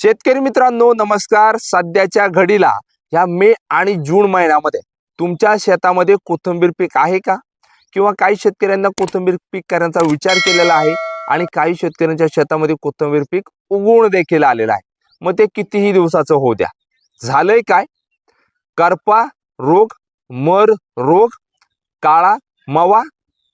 शेतकरी मित्रांनो नमस्कार. सध्याच्या घडीला ह्या मे आणि जून महिन्यामध्ये तुमच्या शेतामध्ये कोथिंबीर पीक आहे का? किंवा काही शेतकऱ्यांना कोथिंबीर पीक करण्याचा विचार केलेला आहे आणि काही शेतकऱ्यांच्या शेतामध्ये कोथिंबीर पीक उगवून देखील आलेलं आहे. मग ते कितीही दिवसाचं होऊ द्या. झालंय काय? करपा रोग मर रोग काळा मवा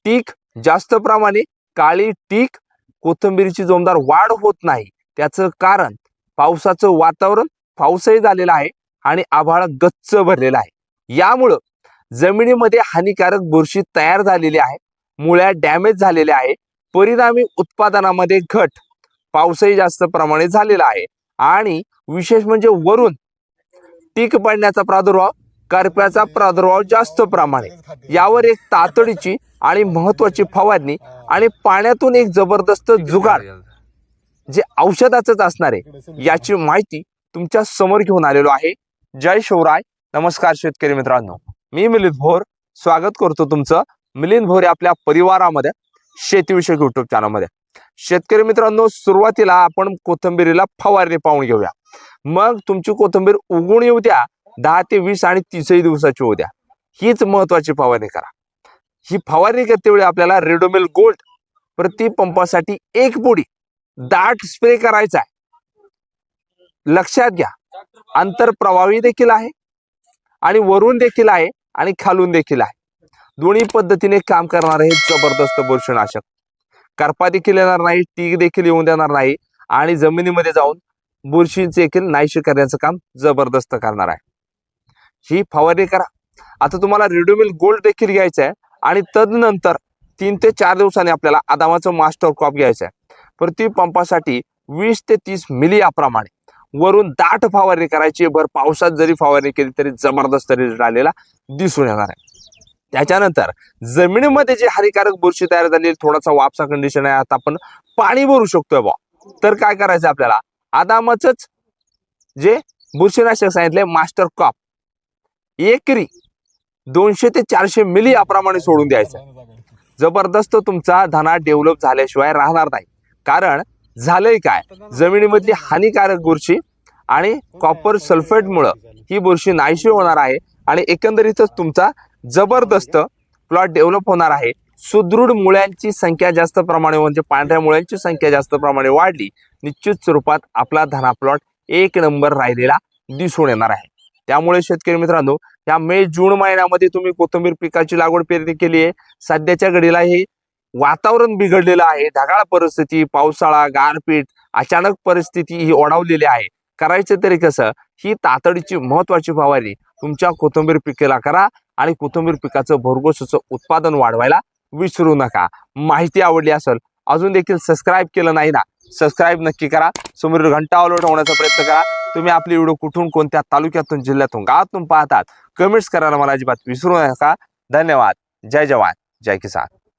टीक जास्त प्रमाणे काळी टीक कोथिंबीरीची जोमदार वाढ होत नाही. त्याचं कारण पावसाचं वातावरण पावसही झालेलं आहे आणि आभाळ गच्च भरलेलं आहे. यामुळं जमिनीमध्ये हानिकारक बुरशी तयार झालेली आहे मुळ्या डॅमेज झालेल्या आहे परिणामी उत्पादनामध्ये घट पावसही जास्त प्रमाणे झालेला आहे आणि विशेष म्हणजे वरून टीक पडण्याचा प्रादुर्भाव करप्याचा प्रादुर्भाव जास्त प्रमाणे. यावर एक तातडीची आणि महत्वाची फवारणी आणि पाण्यातून एक जबरदस्त जुगाड जे औषधाचंच असणार आहे याची माहिती तुमच्यासमोर घेऊन आलेलो आहे. जय शिवराय. नमस्कार शेतकरी मित्रांनो. मी मिलिंद भोर. स्वागत करतो तुमचं मिलिंद भोर आपल्या परिवारामध्ये शेतीविषयक युट्यूब चॅनलमध्ये शेतकरी मित्रांनो सुरुवातीला आपण कोथंबिरीला फवारणी पाहून घेऊया. मग तुमची कोथंबीर उगवून येऊ द्या दहा ते वीस आणि तीसही दिवसाची होऊ द्या. हीच महत्वाची फवारणी करा. ही फवारणी करते वेळी आपल्याला रेडोमिल गोल्ड प्रति पंपासाठी एक पुडी दाट स्प्रे करायचा आहे लक्षात घ्या. अंतर प्रभावी देखील आहे आणि वरून देखील आहे आणि खालून देखील आहे. दोन्ही पद्धतीने काम करणार हे जबरदस्त बुरशीनाशक. करपा देखील येणार नाही टीक देखील येऊन देणार नाही आणि जमिनीमध्ये जाऊन बुरशी देखील नाहीशी करण्याचं काम जबरदस्त करणार आहे. ही फवारणी करा. आता तुम्हाला रेडोमिल गोल्ड देखील घ्यायचं आहे आणि तदनंतर तीन ते चार दिवसांनी आपल्याला आदामाचं मास्टर क्रॉप घ्यायचं आहे प्रतिपंपासाठी वीस ते तीस मिली याप्रमाणे वरून दाट फवारणी करायची भर पावसात जरी फवारणी केली तरी जबरदस्त रिझल्ट आलेला दिसून येणार आहे. त्याच्यानंतर जमिनीमध्ये जे हानिकारक बुरशी तयार झाली थोडासा वापसा कंडिशन आहे. आता आपण पाणी भरू शकतोय बा तर काय करायचं आपल्याला? आदामाच जे बुरशीनाशक सांगितले मास्टर कॉप एकरी दोनशे ते चारशे मिली याप्रमाणे सोडून द्यायचं जबरदस्त तुमचा धना डेव्हलप झाल्याशिवाय राहणार नाही. कारण झालंय काय? जमिनीमधली हानिकारक बुरशी आणि कॉपर सल्फेटमुळं ही बुरशी नाहीशी होणार आहे आणि एकंदरीतच तुमचा जबरदस्त प्लॉट डेव्हलप होणार आहे. सुदृढ मुळ्यांची संख्या जास्त प्रमाणे म्हणजे पांढऱ्या मुळ्यांची संख्या जास्त प्रमाणे वाढली निश्चित स्वरूपात आपला धना प्लॉट एक नंबर राहिलेला दिसून येणार आहे. त्यामुळे शेतकरी मित्रांनो या मे जून महिन्यामध्ये तुम्ही कोथिंबीर पिकाची लागवड पेरणी केली आहे. सध्याच्या घडीला हे वातावरण बिघडलेलं आहे ढगाळ परिस्थिती पावसाळा गारपीट अचानक परिस्थिती ही ओढावलेली आहे. करायचं तरी कसं? ही तातडीची महत्वाची फवारणी. तुमच्या कोथिंबीर पिकेला करा आणि कोथिंबीर पिकाचं भरघोसाचं उत्पादन वाढवायला विसरू नका. माहिती आवडली असेल अजून देखील सबस्क्राईब केलं नाही ना सबस्क्राईब नक्की करा. समोर घंटा ऑलआउट होण्याचा प्रयत्न करा. तुम्ही आपली व्हिडिओ कुठून कोणत्या तालुक्यातून जिल्ह्यातून गावातून पाहतात कमेंट्स करायला मला अजिबात विसरू नका. धन्यवाद. जय जवान. जय किसान.